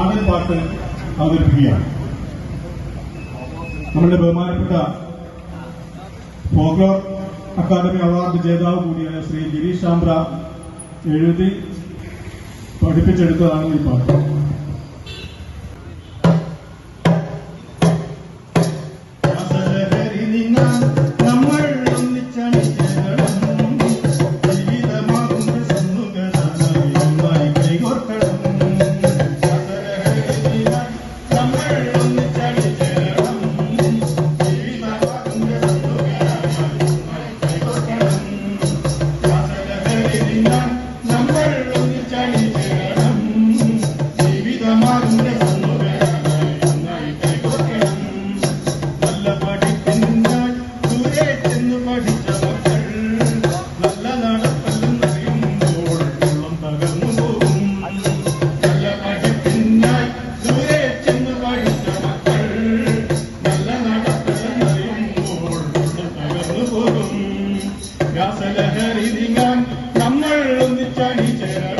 നാടൻ പാട്ട് അവതരിപ്പിക്കുകയാണ് നമ്മുടെ ബഹുമാനപ്പെട്ട ഫോക്ലോർ അക്കാദമി അവാർഡ് ജേതാവ് കൂടിയായ ശ്രീ ഗിരീഷ് ചാമ്പ്ര എഴുതി പഠിപ്പിച്ചെടുത്തതാണ് ഈ പാട്ട് Thank you. ചേരണി നമ്മൾ ഒന്നിച്ചണി ചേരണം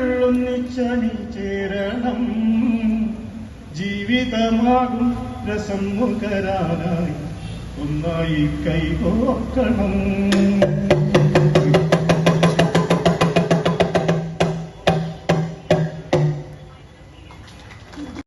ഒന്നിച്ചണി ചേരണം. ജീവിതമാകും രസം മുഖരാനായി. ഒന്നായി കൈകോക്കണം